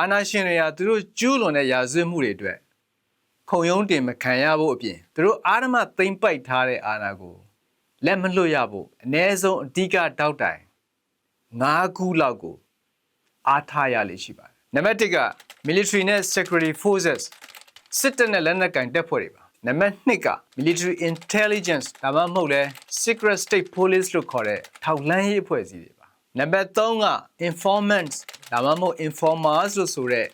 အာဏာရှင်တွေကသူတို့ကျူးလွန်တဲ့ရာဇဝတ်မှုတွေအတွက်ခုံရုံးတင်မခံရဖို့အပြင်သူတို့အာရမသိမ့်ပိုက်ထားတဲ့အာဏာကိုလက်မလွတ်ရဖို့အ ਨੇ ဆုံးအဓိကတောက်တိုင်၅ခုလောက်ကိုအားထားရလိမ့်ရှိပါတယ်နံပါတ်1က military နဲ့ security forces စစ်တပ်နဲ့လက်နက်ကင်တပ်ဖွဲ့တွေပါနံပါတ်2က military intelligence ဒါမှမဟုတ်လဲ secret state police လို့ခေါ်တဲ့ထောက်လှမ်းရေးအဖွဲ့အစည်းတွေပါ နံပါတ်3က informants ဒါမှမဟုတ် informers လို့ဆိုတဲ့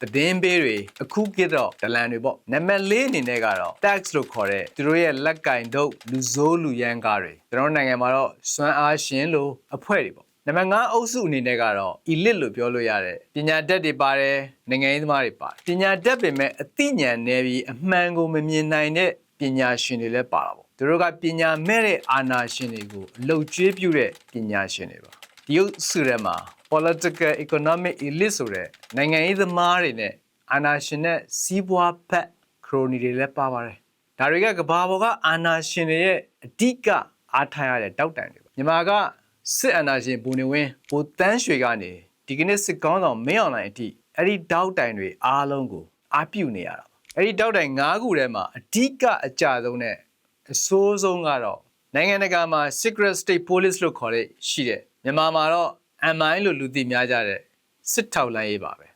သတင်းပေးတွေအခုကိတော့ဒလန်တွေပေါ့နံပါတ်4အနေနဲ့ကတော့ tax လို့ခေါ်တဲ့သူတို့ရဲ့လက်ကင်တို့လူဆိုးလူရန်ကားတွေကျွန်တော်တို့နိုင်ငံမှာတော့စွမ်းအားရှင်လို့အဖွဲ့တွေပေါ့နံပါတ်5အုပ်စုအနေနဲ့ကတော့ elite လို့ပြောလို့ရတယ်ပညာတတ်တွေပါတယ်နိုင်ငံရေးသမားတွေပါတယ်ပညာတတ်ပေမဲ့အသိဉာဏ်နဲ့ပြီးအမှန်ကိုမမြင်နိုင်တဲ့ပညာရှင်တွေလည်းပါတာပေါ့သူတို့ကပညာမဲ့တဲ့အာဏာရှင်တွေကိုအလုတ်ကျွေးပြုတဲ့ပညာရှင်တွေပါ ဒီဥစုထဲမှာ political economic elite ဆိုတဲ့နိုင်ငံရေးသမားတွေနဲ့အာဏာရှင်နဲ့စီးပွားဖက်ခရိုနီတွေလည်းပါပါတယ်ဒါတွေကကဘာပေါ်ကအာဏာရှင်တွေရဲ့အဓိကအားထားရတဲ့တောက်တန်တွေပါမြန်မာကစစ်အာဏာရှင်ဘူနေဝင်းဘူတန်းရွှေကနေဒီကနေ့စစ်ကောင်းဆောင်မင်းအောင်လှိုင်အထိအဲ့ဒီတောက်တိုင်တွေအားလုံးကိုအားပြုနေရတာပါအဲ့ဒီတောက်တိုင်၅ခုထဲမှာအဓိကအကြဆုံးနဲ့အဆိုးဆုံးကတော့နိုင်ငံတကာမှာ secret state police လို့ခေါ်တဲ့ရှိတဲ့ မြန်မာမှာတော့ MI လို့လူသိများကြတဲ့စစ်ထောက်လိုင်းရေးပါပဲ